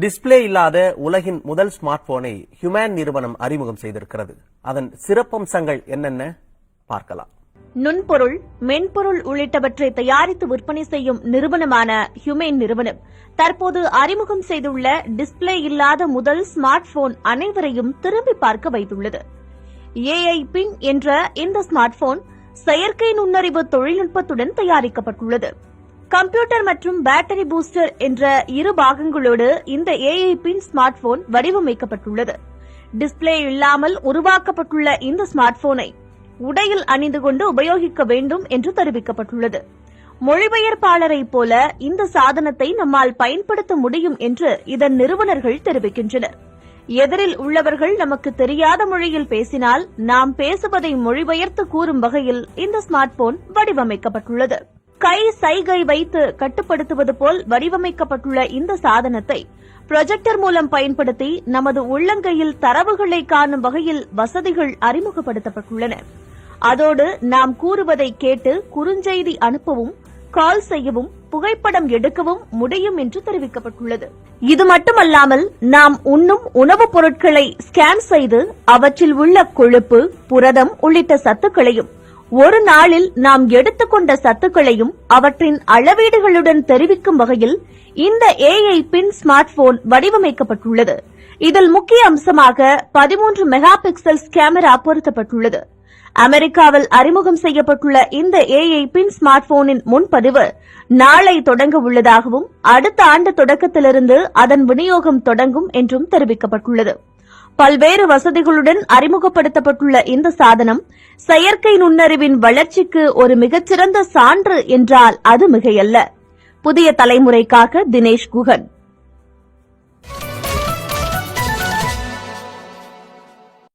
Display இல்லாத உலகின் முதல் ஸ்மார்ட் போனை ஹியூமேன் நிறுவனம் அறிமுகம் செய்திருக்கிறது. அதன் சிறப்பம்சங்கள் என்னென்ன? பார்க்கலாம். நுண்பொருள் மென்பொருள் உள்ளிட்டவற்றை தயாரித்து விற்பனை செய்யும் நிறுவனமான ஹியூமேன் நிறுவனம். தற்போது அறிமுகம் செய்துள்ள டிஸ்பிளே இல்லாத முதல் ஸ்மார்ட் போன் அனைவரையும் திரும்பி பார்க்க வைத்துள்ளது. ஏஐ பின் என்ற இந்த ஸ்மார்ட் போன் செயற்கை நுண்ணறிவு தொழில்நுட்பத்துடன் தயாரிக்கப்பட்டுள்ளது. கம்ப்யூட்டர் மற்றும் பேட்டரி பூஸ்டர் என்ற இரு பாகங்களோடு இந்த ஏஐ பின் ஸ்மார்ட் போன் வடிவமைக்கப்பட்டுள்ளது. டிஸ்ப்ளே இல்லாமல் உருவாக்கப்பட்டுள்ள இந்த ஸ்மார்ட் போனை உடையில் அணிந்து கொண்டு உபயோகிக்க வேண்டும் என்று தெரிவிக்கப்பட்டுள்ளது. மொழிபெயர்ப்பாளரைப் போல இந்த சாதனத்தை நம்மால் பயன்படுத்த முடியும் என்று இதன் நிறுவனர்கள் தெரிவிக்கின்றனர். எதிரில் உள்ளவர்கள் நமக்கு தெரியாத மொழியில் பேசினால் நாம் பேசுவதை மொழிபெயர்த்து கூறும் வகையில் இந்த ஸ்மார்ட் போன் வடிவமைக்கப்பட்டுள்ளது. கை சைகை வைத்து கட்டுப்படுத்துவது போல் வடிவமைக்கப்பட்டுள்ள இந்த சாதனத்தை ப்ரொஜெக்டர் மூலம் பயன்படுத்தி நமது உள்ளங்கையில் தரவுகளை காணும் வகையில் வசதிகள் அறிமுகப்படுத்தப்பட்டுள்ளன. அதோடு நாம் கூறுவதை கேட்டு குறுஞ்செய்தி அனுப்பவும் கால் செய்யவும் புகைப்படம் எடுக்கவும் முடியும் என்று தெரிவிக்கப்பட்டுள்ளது. இது மட்டுமல்லாமல் நாம் உண்ணும் உணவுப் பொருட்களை ஸ்கேன் செய்து அவற்றில் உள்ள கொழுப்பு புரதம் உள்ளிட்ட சத்துக்களையும் ஒரு நாளில் நாம் எடுத்துக்கொண்ட சத்துக்களையும் அவற்றின் அளவீடுகளுடன் தெரிவிக்கும் வகையில் இந்த ஏஐ பின் ஸ்மார்ட் போன் வடிவமைக்கப்பட்டுள்ளது. இதில் முக்கிய அம்சமாக பதிமூன்று மெகா பிக்சல்ஸ் கேமரா பொருத்தப்பட்டுள்ளது. அமெரிக்காவில் அறிமுகம் செய்யப்பட்டுள்ள இந்த ஏஐ பின் ஸ்மார்ட் போனின் முன்பதிவு நாளை தொடங்க உள்ளதாகவும் அடுத்த ஆண்டு தொடக்கத்திலிருந்து அதன் விநியோகம் தொடங்கும் என்றும் தெரிவிக்கப்பட்டுள்ளது. பல்வேறு வசதிகளுடன் அறிமுகப்படுத்தப்பட்டுள்ள இந்த சாதனம் செயற்கை நுண்ணறிவின் வளர்ச்சிக்கு ஒரு மிகச்சிறந்த சான்று என்றால் அது மிகையல்ல. புதிய தலைமுறைக்காக தினேஷ் குகன்.